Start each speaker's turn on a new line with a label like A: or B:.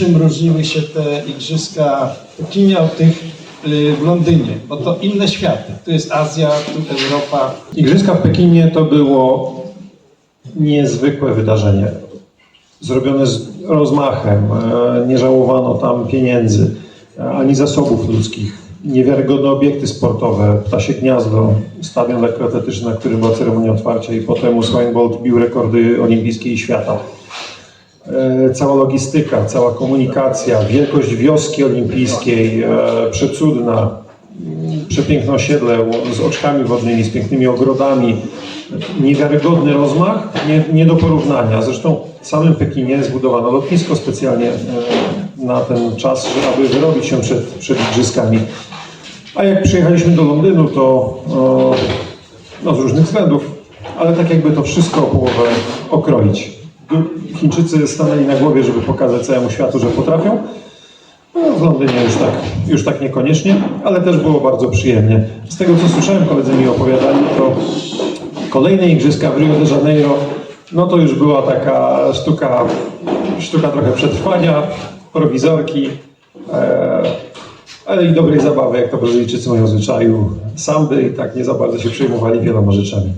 A: czym różniły się te igrzyska w Pekinie od tych y, w Londynie, bo to inne światy. Tu jest Azja, tu Europa.
B: Igrzyska w Pekinie to było niezwykłe wydarzenie. Zrobione z rozmachem, e, nie żałowano tam pieniędzy, e, ani zasobów ludzkich. Niewiarygodne obiekty sportowe, ptasie gniazdo, stadion lekkoatletyczny, na którym była ceremonia otwarcia i potem Usain Bolt bił rekordy olimpijskie i świata. E, Cała logistyka, cała komunikacja, wielkość wioski olimpijskiej, e, przecudna, przepiękne osiedle z oczkami wodnymi, z pięknymi ogrodami, niewiarygodny rozmach, nie, nie do porównania. Zresztą w samym Pekinie zbudowano lotnisko specjalnie e, na ten czas, aby wyrobić się przed, przed igrzyskami. A jak przyjechaliśmy do Londynu, to no, z różnych względów, ale tak jakby to wszystko połowę okroić. Chińczycy stanęli na głowie, żeby pokazać całemu światu, że potrafią. No, w Londynie już tak, już tak niekoniecznie, ale też było bardzo przyjemnie. Z tego co słyszałem, koledzy mi opowiadali, to kolejne igrzyska w Rio de Janeiro, no to już była taka sztuka, sztuka trochę przetrwania, prowizorki, e, ale i dobrej zabawy, jak to Brazylijczycy mają w zwyczaju, samby i tak nie za bardzo się przejmowali wieloma rzeczami.